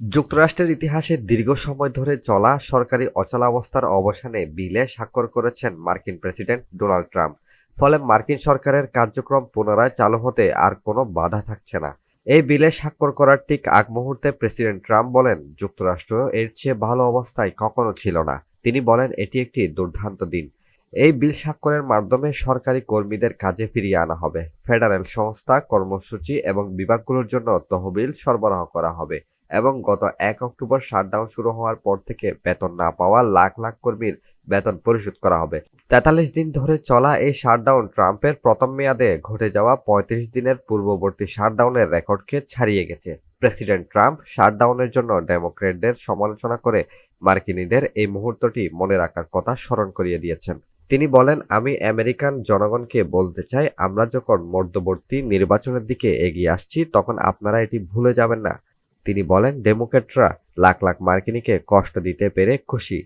যুক্তরাষ্ট্রের ইতিহাসে দীর্ঘ সময় ধরে চলা সরকারি অচলাবস্থার অবসানে বিলে স্বাক্ষর করেছেন মার্কিন প্রেসিডেন্ট ডোনাল্ড ট্রাম্প। ফলে মার্কিন সরকারের কার্যক্রম পুনরায় চালু হতে আর কোনো বাধা থাকছে না। এই বিলে স্বাক্ষর করার ঠিক আগ মুহূর্তে প্রেসিডেন্ট ট্রাম্প বলেন, যুক্তরাষ্ট্র এর চেয়ে ভালো অবস্থায় কখনো ছিল না। তিনি বলেন, এটি একটি দুর্দান্ত দিন। এই বিল স্বাক্ষরের মাধ্যমে সরকারি কর্মীদের কাজে ফিরিয়ে আনা হবে। ফেডারেল সংস্থা, কর্মসূচি এবং বিভাগগুলোর জন্য তহবিল সরবরাহ করা হবে। এবং গত এক অক্টোবর শাটডাউন শুরু হওয়ার পর থেকে বেতন না পাওয়া লাখ লাখ কর্মীর বেতন পরিশোধ করা হবে। তেতাল্লিশ দিন ধরে চলা এই শাটডাউন ট্রাম্পের প্রথম মেয়াদে ঘটে যাওয়া পঁয়ত্রিশ দিনের পূর্ববর্তী শাটডাউনের রেকর্ডকে ছাড়িয়ে গেছে। প্রেসিডেন্ট ট্রাম্প শাটডাউনের জন্য ডেমোক্রেটদের সমালোচনা করে মার্কিনীদের এই মুহূর্তটি মনে রাখার কথা স্মরণ করিয়ে দিয়েছেন। তিনি বলেন, আমি আমেরিকান জনগণকে বলতে চাই, আমরা যখন মধ্যবর্তী নির্বাচনের দিকে এগিয়ে আসছি, তখন আপনারা এটি ভুলে যাবেন না। তিনি বলেন ডেমোক্রেটরা লাখ লাখ মার্কিনিকে কষ্ট দিতে পেরে খুশি।